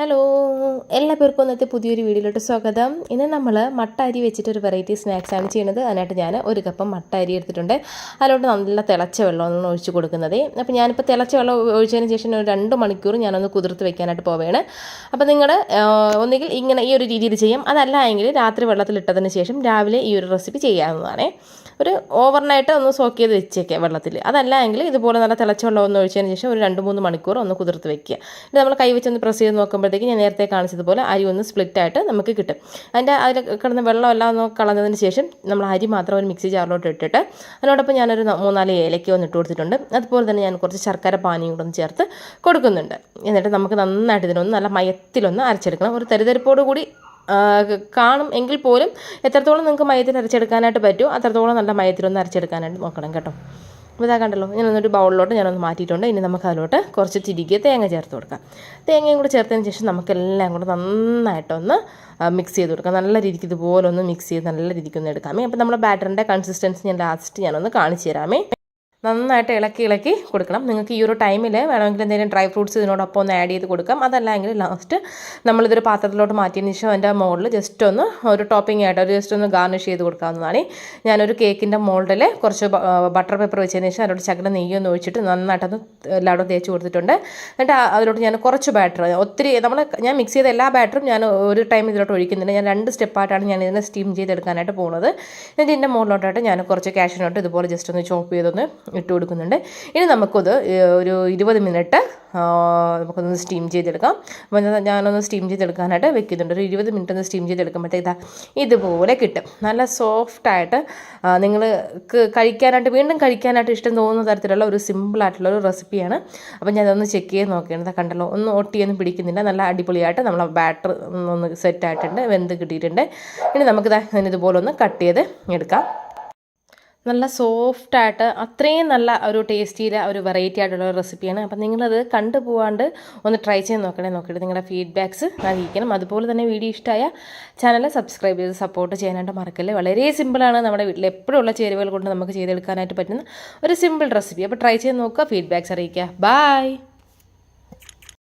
Hello എല്ലാ പേർക്കും ഇന്നത്തെ പുതിയൊരു വീഡിയോയിലോട്ട് സ്വാഗതം. ഇന്ന് നമ്മൾ മട്ട അരി വെച്ചിട്ട് ഒരു വെറൈറ്റി സ്നാക്സ് ആണ് ചെയ്യുന്നത്. അതിനായിട്ട് ഞാൻ ഒരു കപ്പ് മട്ട അരി എടുത്തിട്ടുണ്ട്. അതിലോട്ട് നല്ല തിളച്ച വെള്ളമാണ് ഒഴിച്ച് കൊടുക്കുന്നത്. അപ്പോൾ ഞാനിപ്പോൾ തിളച്ച വെള്ളം ഒഴിച്ചതിന് ശേഷം ഒരു രണ്ട് മണിക്കൂർ ഞാനൊന്ന് കുതിർത്ത് വെക്കാനായിട്ട് പോവുകയാണ് അപ്പോൾ നിങ്ങൾ ഒന്നുകിൽ ഇങ്ങനെ ഈ ഒരു രീതിയിൽ ചെയ്യാം. അതല്ല എങ്കിൽ രാത്രി വെള്ളത്തിലിട്ടതിന് ശേഷം രാവിലെ ഈ ഒരു റെസിപ്പി ചെയ്യാവുന്നതാണ്. ഒരു ഓവർനൈറ്റ് ഒന്ന് സോക്ക് ചെയ്ത് വെച്ചേക്കുക വെള്ളത്തിൽ അതല്ല എങ്കിൽ ഇതുപോലെ നല്ല തിളച്ച വെള്ളം ഒന്ന് ഒഴിച്ചതിന് ശേഷം ഒരു രണ്ട് മൂന്ന് മണിക്കൂർ ഒന്ന് കുതിർത്ത് വെക്കുക. ഇത് നമ്മൾ കൈ വെച്ചൊന്ന് പ്രസ് ചെയ്ത് നോക്കുമ്പോഴത്തേക്ക് ഞാൻ നേരത്തെ കാണിച്ചതുപോലെ അരി ഒന്ന് സ്പ്ലിറ്റ് ആയിട്ട് നമുക്ക് കിട്ടും. അതിന്റെ അതിൽ കിടന്ന വെള്ളമെല്ലാം ഒന്ന് കളഞ്ഞതിന് ശേഷം നമ്മൾ അരി മാത്രം ഒരു മിക്സി ജാറിലോട്ട് ഇട്ടിട്ട് അതിനോടൊപ്പം ഞാനൊരു മൂന്നാൽ ഏലയ്ക്ക ഒന്ന് ഇട്ട് കൊടുത്തിട്ടുണ്ട്. അതുപോലെ തന്നെ ഞാൻ കുറച്ച് ശർക്കര പാനിയും കൂടെ ഒന്ന് ചേർത്ത് കൊടുക്കുന്നുണ്ട്. എന്നിട്ട് നമുക്ക് നന്നായിട്ട് ഇതിനൊന്ന് നല്ല മയത്തിലൊന്ന് അരച്ചെടുക്കണം. ഒരു തരിതരിപ്പോട് കൂടി കാണും എങ്കിൽ പോലും എത്രത്തോളം നിങ്ങൾക്ക് മയത്തിൽ അരച്ചെടുക്കാനായിട്ട് പറ്റുമോ അത്രത്തോളം നല്ല മയത്തിലൊന്ന് അരച്ചെടുക്കാനായിട്ട് നോക്കണം കേട്ടോ. അപ്പോൾ ഇതാ കണ്ടല്ലോ ഞാനൊന്നൊരു ബൗളിലോട്ട് ഞാനൊന്ന് മാറ്റിയിട്ടുണ്ട്. ഇനി നമുക്ക് അതിലോട്ട് കുറച്ച് തിരികെ തേങ്ങ ചേർത്ത് കൊടുക്കാം. തേങ്ങയും കൂടെ ചേർത്തതിന് ശേഷം നമുക്കെല്ലാം കൂടെ നന്നായിട്ടൊന്ന് മിക്സ് ചെയ്ത് കൊടുക്കാം. നല്ല രീതിക്ക് ഇതുപോലെ ഒന്ന് മിക്സ് ചെയ്ത് നല്ല രീതിക്ക് ഒന്ന് എടുക്കാമേ അപ്പോൾ നമ്മുടെ ബാറ്ററിന്റെ കൺസിസ്റ്റൻസി ഞാൻ ലാസ്റ്റ് ഞാനൊന്ന് കാണിച്ചു തരാമേ നന്നായിട്ട് ഇളക്കി ഇളക്കി കൊടുക്കണം. നിങ്ങൾക്ക് ഈ ഒരു ടൈമിൽ വേണമെങ്കിൽ എന്തെങ്കിലും ഡ്രൈ ഫ്രൂട്ട്സ് ഇതിനോടൊപ്പം ഒന്ന് ആഡ് ചെയ്ത് കൊടുക്കാം. അതല്ലെങ്കിൽ ലാസ്റ്റ് നമ്മളിതൊരു പാത്രത്തിലോട്ട് മാറ്റിയതിന് ശേഷം അതിന്റെ മോളിൽ ജസ്റ്റ് ഒന്ന് ഒരു ടോപ്പിംഗ് ആയിട്ട് ഒരു ജസ്റ്റ് ഒന്ന് ഗാർണിഷ് ചെയ്ത് കൊടുക്കാവുന്നതാണ്. ഞാനൊരു കേക്കിന്റെ മോൾഡിൽ കുറച്ച് ബട്ടർ പേപ്പർ വെച്ചതിന് ശേഷം അതിലോട്ട് ചക്കര നെയ്യൊന്ന് ഒഴിച്ചിട്ട് നന്നായിട്ടൊന്ന് എല്ലായിടും തേച്ച് കൊടുത്തിട്ടുണ്ട്. എന്നിട്ട് അതിലോട്ട് ഞാൻ കുറച്ച് ബാറ്റർ ഒത്തിരി നമ്മൾ ഞാൻ മിക്സ് ചെയ്ത എല്ലാ ബാറ്ററും ഞാൻ ഒരു ടൈം ഇതിലോട്ട് ഒഴിക്കുന്നുണ്ട് ഞാൻ രണ്ട് സ്റ്റെപ്പായിട്ടാണ് ഞാൻ ഇതിനെ സ്റ്റീം ചെയ്തെടുക്കാനായിട്ട് പോകുന്നത് എന്നിട്ട് ഇതിന്റെ മുകളിലോട്ടായിട്ട് ഞാൻ കുറച്ച് കാഷ്യനോട്ട് ഇതുപോലെ ജസ്റ്റ് ഒന്ന് ചോപ്പ് ചെയ്തൊന്ന് ഇട്ട് കൊടുക്കുന്നുണ്ട് ഇനി നമുക്കത് ഒരു ഇരുപത് മിനിറ്റ് നമുക്കൊന്ന് സ്റ്റീം ചെയ്തെടുക്കാം. അപ്പോൾ ഞാനൊന്ന് സ്റ്റീം ചെയ്തെടുക്കാനായിട്ട് വെക്കുന്നുണ്ട്. ഒരു ഇരുപത് മിനിറ്റ് ഒന്ന് സ്റ്റീം ചെയ്തെടുക്കുമ്പോഴത്തേക്ക് ഇതാ ഇതുപോലെ കിട്ടും. നല്ല സോഫ്റ്റായിട്ട് നിങ്ങൾക്ക് കഴിക്കാനായിട്ട് വീണ്ടും കഴിക്കാനായിട്ട് ഇഷ്ടം തോന്നുന്ന തരത്തിലുള്ള ഒരു സിമ്പിളായിട്ടുള്ള ഒരു റെസിപ്പിയാണ് അപ്പോൾ ഞാനതൊന്ന് ചെക്ക് ചെയ്ത് നോക്കിയാണ്. കണ്ടല്ലോ ഒന്ന് ഒട്ടിയൊന്നും പിടിക്കുന്നില്ല. നല്ല അടിപൊളിയായിട്ട് നമ്മൾ ബാറ്റർ ഒന്ന് സെറ്റായിട്ടുണ്ട് വെന്ത് കിട്ടിയിട്ടുണ്ട്. ഇനി നമുക്കിതാ ഇതുപോലെ ഒന്ന് കട്ട് ചെയ്ത് എടുക്കാം. നല്ല സോഫ്റ്റായിട്ട് അത്രയും നല്ല ഒരു ടേസ്റ്റിയിലെ ഒരു വെറൈറ്റി ആയിട്ടുള്ള റെസിപ്പിയാണ് അപ്പം നിങ്ങളത് കണ്ടു പോവാണ്ട് ഒന്ന് ട്രൈ ചെയ്ത് നോക്കണേ നോക്കിയിട്ട് നിങ്ങളുടെ ഫീഡ്ബാക്ക്സ് അറിയിക്കണം അതുപോലെ തന്നെ വീഡിയോ ഇഷ്ടമായ ചാനൽ സബ്സ്ക്രൈബ് ചെയ്ത് സപ്പോർട്ട് ചെയ്യാനായിട്ട് മറക്കല്ലേ? വളരെ സിമ്പിളാണ് നമ്മുടെ വീട്ടിൽ എപ്പോഴും ഉള്ള ചേരുവകൾ കൊണ്ട് നമുക്ക് ചെയ്തെടുക്കാനായിട്ട് പറ്റുന്ന ഒരു സിമ്പിൾ റെസിപ്പി അപ്പോൾ ട്രൈ ചെയ്ത് നോക്കുക ഫീഡ്ബാക്ക്സ് അറിയിക്കുക. ബായ്